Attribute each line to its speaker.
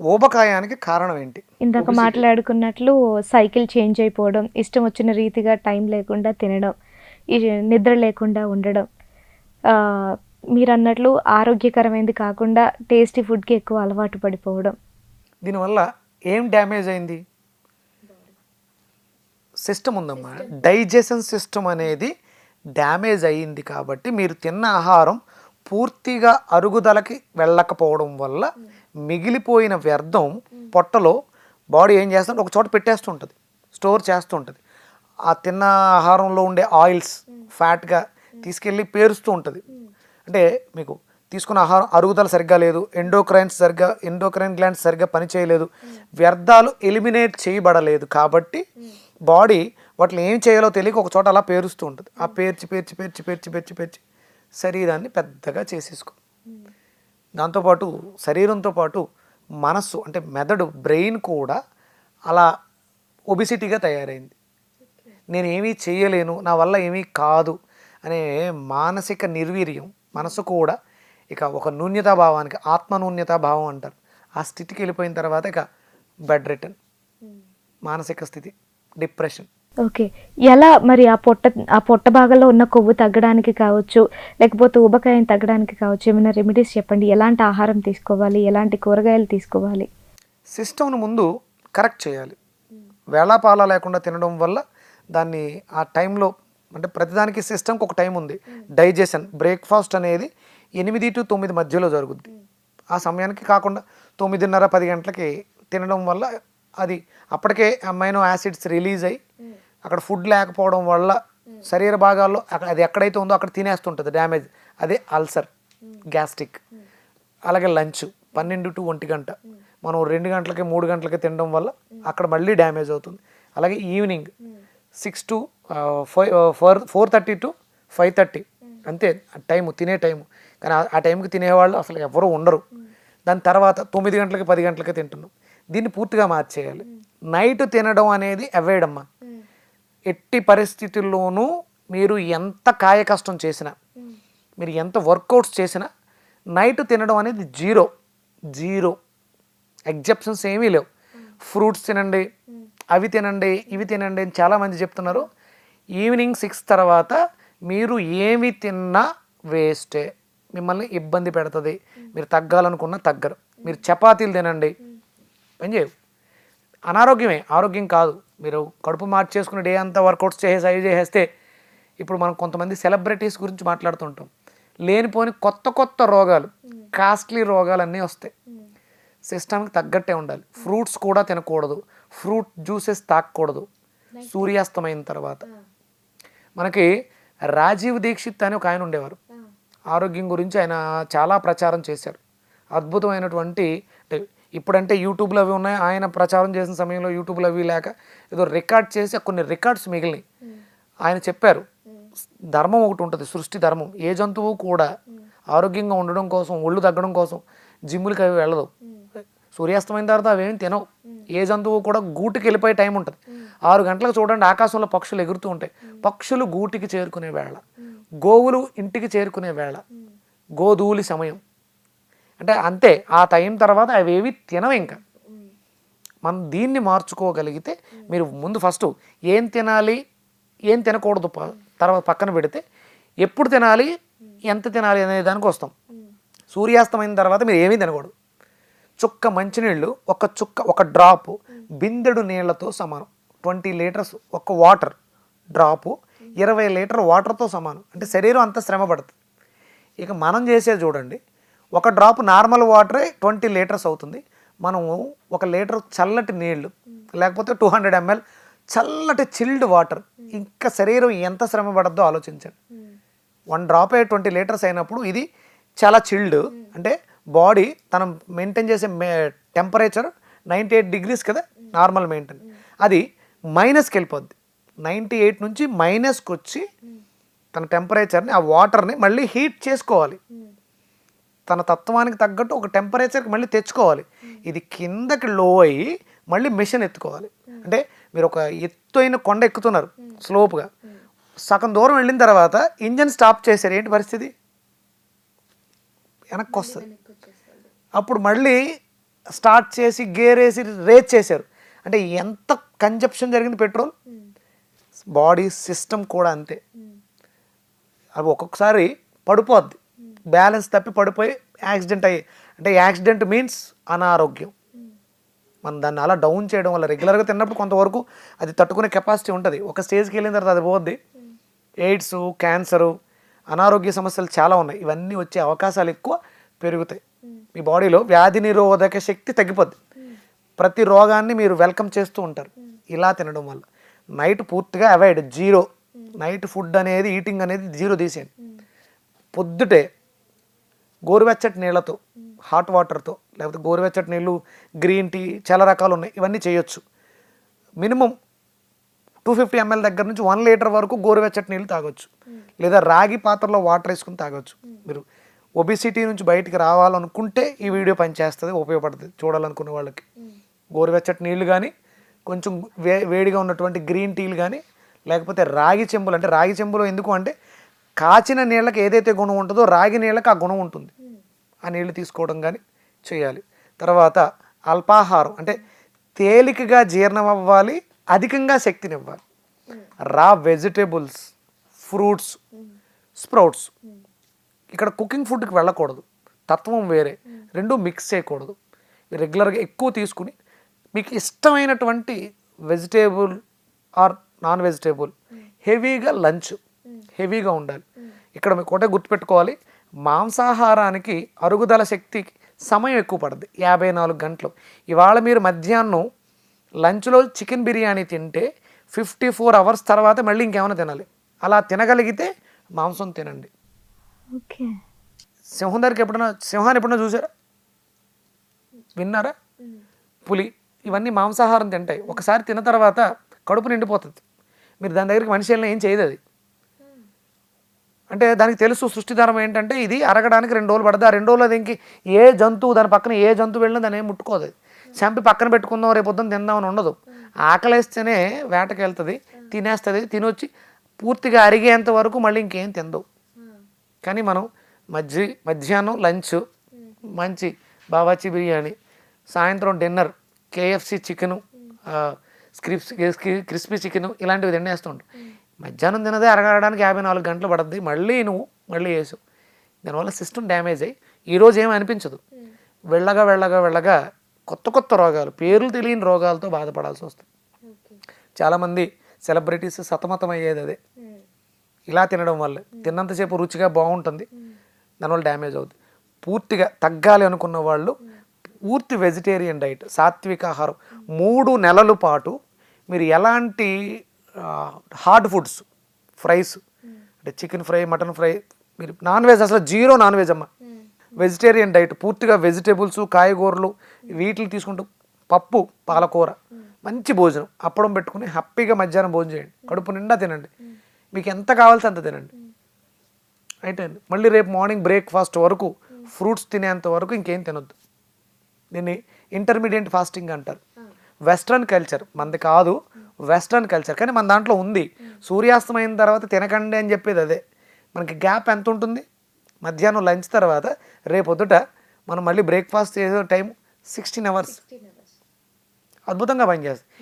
Speaker 1: ఊబకాయానికి కారణం ఏంటి?
Speaker 2: ఇందాక మాట్లాడుకున్నట్లు సైకిల్ చేంజ్ అయిపోవడం ఇష్టం వచ్చిన రీతిగా టైం లేకుండా తినడం నిద్ర లేకుండా ఉండడం. మీరు అన్నట్లు ఆరోగ్యకరమైనది కాకుండా టేస్టీ ఫుడ్కి ఎక్కువ అలవాటు పడిపోవడం.
Speaker 1: దీనివల్ల ఏం డ్యామేజ్ అయింది? సిస్టమ్ ఉందమ్మా. డైజెషన్ సిస్టమ్ అనేది డ్యామేజ్ అయ్యింది కాబట్టి మీరు తిన్న ఆహారం పూర్తిగా అరుగుదలకి వెళ్ళకపోవడం వల్ల మిగిలిపోయిన వ్యర్థం పొట్టలో బాడీ ఏం చేస్తుంటే ఒక చోట పెట్టేస్తుంటుంది స్టోర్ చేస్తుంటుంది. ఆ తిన్న ఆహారంలో ఉండే ఆయిల్స్ ఫ్యాట్గా తీసుకెళ్ళి పేరుస్తూ ఉంటుంది. అంటే మీకు తీసుకున్న ఆహారం అరుగుదల సరిగ్గా లేదు ఎండోక్రైన్స్ సరిగ్గా ఎండోక్రైన్ గ్లాండ్స్ సరిగ్గా పనిచేయలేదు వ్యర్థాలు ఎలిమినేట్ చేయబడలేదు కాబట్టి బాడీ వాటిని ఏం చేయాలో తెలియక ఒక చోట అలా పేరుస్తూ ఉంటుంది. ఆ పేర్చి పేర్చి పేర్చి పేర్చి పేర్చి పేర్చి శరీరాన్ని పెద్దగా చేసేసుకో. దాంతోపాటు శరీరంతో పాటు మనస్సు అంటే మెదడు బ్రెయిన్ కూడా అలా ఒబిసిటీగా తయారైంది. నేను ఏమీ చేయలేను నా వల్ల ఏమీ కాదు అనే మానసిక నిర్వీర్యం మనసు కూడా ఇక ఒక నూన్యతా భావానికి ఆత్మ నూన్యతా భావం అంటారు. ఆ స్థితికి వెళ్ళిపోయిన తర్వాత ఇక బెడ్ రిటర్న్. మానసిక స్థితి డిప్రెషన్.
Speaker 2: ఓకే. ఎలా మరి ఆ పొట్ట ఆ పొట్ట భాగంలో ఉన్న కొవ్వు తగ్గడానికి కావచ్చు లేకపోతే ఊబకాయం తగ్గడానికి కావచ్చు ఏమైనా రెమెడీస్ చెప్పండి. ఎలాంటి ఆహారం తీసుకోవాలి ఎలాంటి కూరగాయలు తీసుకోవాలి?
Speaker 1: సిస్టమ్ను ముందు కరెక్ట్ చేయాలి. వేళాపాల లేకుండా తినడం వల్ల దాన్ని ఆ టైంలో అంటే ప్రతిదానికి సిస్టమ్కి ఒక టైం ఉంది. డైజెషన్ బ్రేక్ఫాస్ట్ అనేది ఎనిమిది టు తొమ్మిది మధ్యలో జరుగుద్ది. ఆ సమయానికి కాకుండా తొమ్మిదిన్నర పది గంటలకి తినడం వల్ల అది అప్పటికే అమైనో యాసిడ్స్ రిలీజ్ అయ్యి అక్కడ ఫుడ్ లేకపోవడం వల్ల శరీర భాగాల్లో అక్కడ అది ఎక్కడైతే ఉందో అక్కడ తినేస్తుంటుంది డ్యామేజ్ అదే అల్సర్ గ్యాస్ట్రిక్ అలాగే లంచ్ పన్నెండు టు ఒంటి గంట. మనం రెండు గంటలకి మూడు గంటలకి తినడం వల్ల అక్కడ మళ్ళీ డ్యామేజ్ అవుతుంది. అలాగే evening six to five four four thirty to five thirty అంతే టైము తినే టైము. కానీ ఆ- ఆ టైంకి తినేవాళ్ళు అసలు ఎవరు ఉండరు. దాని తర్వాత తొమ్మిది గంటలకి పది గంటలకి తింటున్నాం. దీన్ని పూర్తిగా మార్చేయాలి. నైట్ తినడం అనేది అవాయిడ్ అమ్మా. ఎట్టి పరిస్థితుల్లోనూ మీరు ఎంత కాయ కష్టం చేసినా మీరు ఎంత వర్కౌట్స్ చేసినా నైట్ తినడం అనేది జీరో. జీరో. ఎగ్జెప్షన్స్ ఏమీ లేవు. ఫ్రూట్స్ తినండి అవి తినండి ఇవి తినండి అని చాలామంది చెప్తున్నారు. ఈవినింగ్ సిక్స్ తర్వాత మీరు ఏమి తిన్నా వేస్టే. మిమ్మల్ని ఇబ్బంది పెడుతుంది. మీరు తగ్గాలనుకున్నా తగ్గరు. మీరు చపాతీలు తినండి. ఏం చేయవు అనారోగ్యమే. ఆరోగ్యం కాదు. మీరు కడుపు మార్చేసుకుని డే అంతా వర్కౌట్స్ చేసేసి అవి చేసేస్తే ఇప్పుడు మనం కొంతమంది సెలబ్రిటీస్ గురించి మాట్లాడుతుంటాం. లేనిపోని కొత్త కొత్త రోగాలు కాస్ట్లీ రోగాలు అన్నీ వస్తాయి. సిస్టమ్కి తగ్గట్టే ఉండాలి. ఫ్రూట్స్ కూడా తినకూడదు. ఫ్రూట్ జ్యూసెస్ తాగకూడదు సూర్యాస్తమైన తర్వాత. మనకి రాజీవ్ దీక్షిత్ అని ఒక ఆయన ఉండేవారు. ఆరోగ్యం గురించి ఆయన చాలా ప్రచారం చేశారు. అద్భుతమైనటువంటి ఇప్పుడంటే యూట్యూబ్లో అవి ఉన్నాయి. ఆయన ప్రచారం చేసిన సమయంలో యూట్యూబ్లో అవి లేక ఏదో రికార్డ్ చేసి కొన్ని రికార్డ్స్ మిగిలినాయి. ఆయన చెప్పారు ధర్మం ఒకటి ఉంటుంది సృష్టి ధర్మం. ఏ జంతువు కూడా ఆరోగ్యంగా ఉండడం కోసం ఒళ్ళు తగ్గడం కోసం జిమ్ములకి అవి వెళ్ళదు. సూర్యాస్తమైన తర్వాత అవేం తినవు. ఏ జంతువు కూడా గూటికి వెళ్ళిపోయే టైం ఉంటుంది. ఆరు గంటలకు చూడండి ఆకాశంలో పక్షులు ఎగురుతూ ఉంటాయి. పక్షులు గూటికి చేరుకునే వేళ గోవులు ఇంటికి చేరుకునే వేళ గోధూలి సమయం. అంటే అంతే ఆ టైం తర్వాత అవేవి తినవు ఇంకా. మనం దీన్ని మార్చుకోగలిగితే మీరు ముందు ఫస్ట్ ఏం తినాలి ఏం తినకూడదు తర్వాత పక్కన పెడితే ఎప్పుడు తినాలి ఎంత తినాలి అనే దానికి వస్తాం. సూర్యాస్తమైన తర్వాత మీరు ఏమీ తినకూడదు. చుక్క మంచినీళ్ళు ఒక చుక్క ఒక డ్రాప్ బిందెడు నీళ్ళతో సమానం. ట్వంటీ లీటర్స్ ఒక వాటర్ డ్రాపు ఇరవై లీటర్ వాటర్తో సమానం. అంటే శరీరం అంత శ్రమ పడుతుంది ఇక మనం చేసేది చూడండి ఒక డ్రాప్ నార్మల్ వాటరే ట్వంటీ లీటర్స్ అవుతుంది. మనము ఒక లీటర్ చల్లటి నీళ్ళు లేకపోతే టూ హండ్రెడ్ ఎంఎల్ చల్లటి చిల్డ్ వాటర్ ఇంకా శరీరం ఎంత శ్రమ పడద్దో ఆలోచించండి. One drop a twenty litres అయినప్పుడు ఇది చాలా చిల్డ్. అంటే బాడీ తను మెయింటైన్ చేసే మే టెంపరేచర్ నైంటీ ఎయిట్ డిగ్రీస్ కదా నార్మల్ మెయింటైన్. అది మైనస్కి వెళ్ళిపోద్ది. నైంటీ ఎయిట్ నుంచి మైనస్కి వచ్చి తన టెంపరేచర్ని ఆ వాటర్ని మళ్ళీ హీట్ చేసుకోవాలి. తన తత్వానికి తగ్గట్టు ఒక టెంపరేచర్కి మళ్ళీ తెచ్చుకోవాలి. ఇది కిందకి లో అయ్యి మళ్ళీ మిషన్ ఎత్తుకోవాలి. అంటే మీరు ఒక ఎత్తైన కొండ ఎక్కుతున్నారు స్లోప్గా సగం దూరం వెళ్ళిన తర్వాత ఇంజన్ స్టాప్ చేశారు. ఏంటి పరిస్థితి? వెనక్కి వస్తుంది. అప్పుడు మళ్ళీ స్టార్ట్ చేసి గేర్ వేసి రేస్ చేశారు. అంటే ఎంత కన్జప్షన్ జరిగింది పెట్రోల్? బాడీ సిస్టమ్ కూడా అంతే. అవి ఒక్కొక్కసారి పడిపోద్ది. బ్యాలెన్స్ తప్పి పడిపోయి యాక్సిడెంట్ అయ్యి అంటే యాక్సిడెంట్ మీన్స్ అనారోగ్యం. మనం దాన్ని అలా డౌన్ చేయడం వల్ల రెగ్యులర్గా తిన్నప్పుడు కొంతవరకు అది తట్టుకునే కెపాసిటీ ఉంటుంది. ఒక స్టేజ్కి వెళ్ళిన తర్వాత అది పోద్ది. ఎయిడ్స్ క్యాన్సరు అనారోగ్య సమస్యలు చాలా ఉన్నాయి. ఇవన్నీ వచ్చే అవకాశాలు ఎక్కువ పెరుగుతాయి. మీ బాడీలో వ్యాధి నిరోధక శక్తి తగ్గిపోద్ది. ప్రతి రోగాన్ని మీరు వెల్కమ్ చేస్తూ ఉంటారు. ఇలా తినడం వల్ల. నైట్ పూర్తిగా అవాయిడ్ జీరో నైట్ ఫుడ్ అనేది ఈటింగ్ అనేది జీరో తీసేయండి. పొద్దుటే గోరువెచ్చటి నీళ్ళతో హాట్ వాటర్తో లేకపోతే గోరువెచ్చటి నీళ్ళు గ్రీన్ టీ చాలా రకాలు ఉన్నాయి. ఇవన్నీ చేయొచ్చు. మినిమం టూ ఫిఫ్టీ ఎంఎల్ దగ్గర నుంచి వన్ లీటర్ వరకు గోరువెచ్చటి నీళ్ళు తాగొచ్చు. లేదా రాగి పాత్రలో వాటర్ వేసుకుని తాగొచ్చు. మీరు ఒబిసిటీ నుంచి బయటికి రావాలనుకుంటే ఈ వీడియో పనిచేస్తుంది ఉపయోగపడుతుంది చూడాలనుకునే వాళ్ళకి. గోరువెచ్చటి నీళ్ళు కానీ కొంచెం వే వేడిగా ఉన్నటువంటి గ్రీన్ టీలు కానీ లేకపోతే రాగి చెంబులు అంటే రాగి చెంబులో ఎందుకు అంటే కాచిన నీళ్ళకి ఏదైతే గుణం ఉంటుందో రాగి నీళ్ళకి ఆ గుణం ఉంటుంది. ఆ నీళ్ళు తీసుకోవడం కానీ చేయాలి. తర్వాత అల్పాహారం అంటే తేలికగా జీర్ణం అవ్వాలి అధికంగా శక్తినివ్వాలి. Raw vegetables fruits sprouts. ఇక్కడ కుకింగ్ ఫుడ్కి వెళ్ళకూడదు. తత్వం వేరే. రెండు మిక్స్ చేయకూడదు. రెగ్యులర్గా ఎక్కువ తీసుకుని మీకు ఇష్టమైనటువంటి వెజిటేబుల్ ఆర్ నాన్ వెజిటేబుల్ హెవీగా లంచ్ హెవీగా ఉండాలి. ఇక్కడ మీకు ఒకటే గుర్తుపెట్టుకోవాలి. మాంసాహారానికి అరుగుదల శక్తికి సమయం ఎక్కువ పడుతుంది యాభై నాలుగు గంటలు. ఇవాళ మీరు మధ్యాహ్నం లంచ్లో చికెన్ బిర్యానీ తింటే ఫిఫ్టీ ఫోర్ అవర్స్ తర్వాత మళ్ళీ ఇంకేమైనా తినాలి. అలా తినగలిగితే మాంసం తినండి.
Speaker 2: ఓకే.
Speaker 1: సింహం దగ్గరికి ఎప్పుడైనా సింహాన్ని ఎప్పుడైనా చూసారా? విన్నారా? పులి ఇవన్నీ మాంసాహారం తింటాయి. ఒకసారి తిన్న తర్వాత కడుపు నిండిపోతుంది. మీరు దాని దగ్గరికి మనిషి వెళ్ళినా ఏం చేయదు అది. అంటే దానికి తెలుసు సృష్టిధరం ఏంటంటే ఇది అరగడానికి రెండు రోజులు పడుతుంది. ఆ రెండు రోజులు దీనికి ఏ జంతువు దాని పక్కన ఏ జంతువు వెళ్ళినా దాని ఏం ముట్టుకోదు. చంపి పక్కన పెట్టుకుందాం రేపు పొద్దున్న తిందామని ఉండదు. ఆకలేస్తేనే వేటకి వెళ్తుంది తినేస్తుంది తినొచ్చి పూర్తిగా అరిగేంత వరకు మళ్ళీ ఇంకేం తిందవు కానీ మనం మధ్య మధ్యాహ్నం లంచ్ మంచి బావాచి బిర్యానీ సాయంత్రం dinner KFC chicken strips crispy chicken ఇలాంటివి తినేస్తుంటాం మధ్యాహ్నం తినదే అరగడానికి యాభై నాలుగు గంటలు పడుతుంది మళ్ళీ నువ్వు మళ్ళీ వేసావు దానివల్ల సిస్టమ్ డ్యామేజ్ అయ్యి ఈరోజు ఏమీ అనిపించదు. వెళ్ళగా వెళ్ళగా వెళ్ళగా కొత్త కొత్త రోగాలు పేర్లు తెలియని రోగాలతో బాధపడాల్సి వస్తుంది. చాలామంది సెలబ్రిటీస్ సతమతం అయ్యేది అదే. ఇలా తినడం వల్ల తిన్నంతసేపు రుచిగా బాగుంటుంది. దానివల్ల డ్యామేజ్ అవుతుంది పూర్తిగా తగ్గాలి అనుకున్న వాళ్ళు పూర్తి వెజిటేరియన్ డైట్ సాత్విక ఆహారం మూడు నెలల పాటు మీరు ఎలాంటి హార్డ్ ఫుడ్స్ ఫ్రైస్ అంటే చికెన్ ఫ్రై మటన్ ఫ్రై మీరు నాన్ వెజ్ అసలు జీరో నాన్ వెజ్ అమ్మ. వెజిటేరియన్ డైట్ పూర్తిగా వెజిటేబుల్స్ కాయగూరలు వీటిని తీసుకుంటూ పప్పు పాలకూర మంచి భోజనం అప్పడం పెట్టుకుని హ్యాపీగా మధ్యాహ్నం భోజనం చేయండి. కడుపు నిండా తినండి. మీకు ఎంత కావాల్సి అంత తినండి. అయితే అండి. మళ్ళీ రేపు మార్నింగ్ బ్రేక్ఫాస్ట్ వరకు ఫ్రూట్స్ తినేంత వరకు ఇంకేం తినొద్దు. దీన్ని ఇంటర్మీడియట్ ఫాస్టింగ్ అంటారు. వెస్ట్రన్ కల్చర్ మనది కాదు. Western culture. కానీ మన దాంట్లో ఉంది. సూర్యాస్తమైన తర్వాత తినకండి అని చెప్పేది అదే. మనకి గ్యాప్ ఎంత ఉంటుంది? మధ్యాహ్నం లంచ్ తర్వాత రేపొద్దుట మనం మళ్ళీ బ్రేక్ఫాస్ట్ చేసే టైం సిక్స్టీన్ అవర్స్. అద్భుతంగా పనిచేస్తుంది.